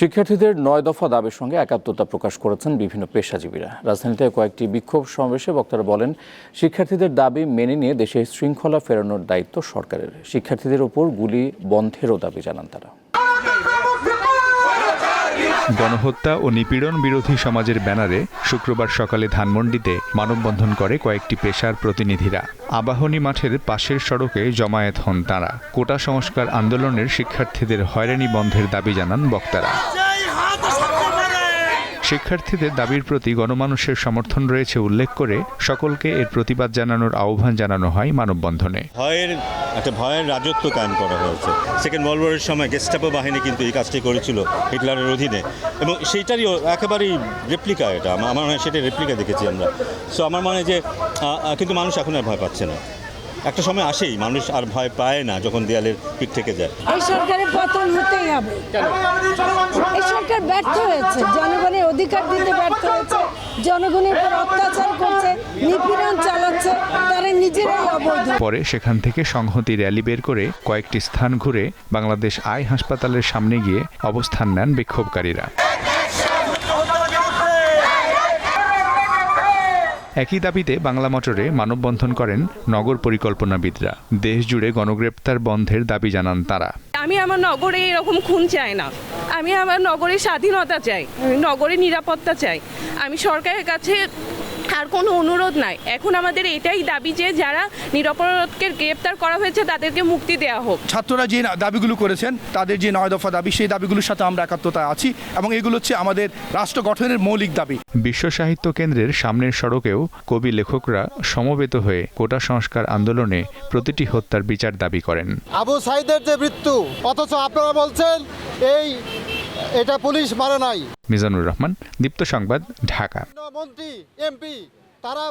শিক্ষার্থীদের নয় দফা দাবির সঙ্গে একাত্মতা প্রকাশ করেছেন বিভিন্ন পেশাজীবীরা। রাজধানীতে কয়েকটি বিক্ষোভ সমাবেশে বক্তারা বলেন, শিক্ষার্থীদের দাবি মেনে নিয়ে দেশে শৃঙ্খলা ফেরানোর দায়িত্ব সরকারের। শিক্ষার্থীদের ওপর গুলি বন্ধেরও দাবি জানান তারা। গণহত্যা ও নিপীড়ন বিরোধী সমাজের ব্যানারে শুক্রবার সকালে ধানমন্ডিতে মানববন্ধন করে কয়েকটি পেশার প্রতিনিধিরা। আবাহনী মাঠের পাশের সড়কে জমায়েত হন তাঁরা। কোটা সংস্কার আন্দোলনের শিক্ষার্থীদের হয়রানি বন্ধের দাবি জানান বক্তারা। শিক্ষার্থীদের দাবির প্রতি গণমানুষের সমর্থন রয়েছে উল্লেখ করে সকলকে এর প্রতিবাদ জানানোর আহ্বান জানানো হয় মানববন্ধনে। ভয়ের একটা ভয়ের রাজত্ব কায়েম করা হয়েছে। সেকেন্ড ওয়ার্ল্ড ওয়ারের সময় গেস্টাপো বাহিনী কিন্তু এই কাজটি করেছিল হিটলারের অধীনে। এবং সেইটারই একেবারেই রেপ্লিকা এটা। আমার আমার মনে হয় সেটা রেপ্লিকা দেখেছি আমরা। সো আমার মনে হয় যে কিন্তু মানুষ এখন আর ভয় পাচ্ছে না। একটা সময় আসেই মানুষ আর ভয় পায় না যখন দেয়ালের পিঠ থেকে যায়। এই সরকারের পতন হতেই হবে। এই সরকার ব্যর্থ হয়েছে জনগণের অধিকার দিতে ব্যর্থ হয়েছে। জনগণের উপর অত্যাচার করছে নিপীড়ন চালাচ্ছে তারা নিজেরাই অবৈধ। পরে সেখান থেকে সংহতি র্যালি বের করে কয়েকটি স্থান ঘুরে বাংলাদেশ আই হাসপাতালের সামনে গিয়ে অবস্থান নেন বিক্ষোভকারীরা। একই দাবিতে বাংলা মোটরে মানববন্ধন করেন নগর পরিকল্পনাবিদরা। দেশ জুড়ে গণগ্রেপ্তার বন্ধের দাবি জানান তারা। আমি আমার নগরে এরকম খুন চাই না। আমি আমার নগরে স্বাধীনতা চাই আমি নগরে নিরাপত্তা চাই। আমি সরকারের কাছে আর কোনো অনুরোধ নাই। এখন আমাদের এটাই দাবি যে যারা নিরাপরাধকে গ্রেপ্তার করা হয়েছে তাদেরকে মুক্তি দেওয়া হোক। ছাত্ররা যে না- দাবিগুলো করেছেন তাদের যে নয় দফা দাবি সেই দাবিগুলোর সাথে আমরা একাত্মতায় আছি এবং এগুলো হচ্ছে আমাদের রাষ্ট্র গঠনের মৌলিক দাবি। বিশ্ব সাহিত্য কেন্দ্রের সামনের সড়কেও কবি লেখকরা সমবেত হয়ে কোটা সংস্কার আন্দোলনে প্রতিটি হত্যার বিচার দাবি করেন। আবু সাইদের যে মৃত্যু অথচ আপনারা বলছেন এই এটা পুলিশ মারে নাই। মিজানুর রহমান দীপ্ত সংবাদ ঢাকা। মন্ত্রী এমপি তারা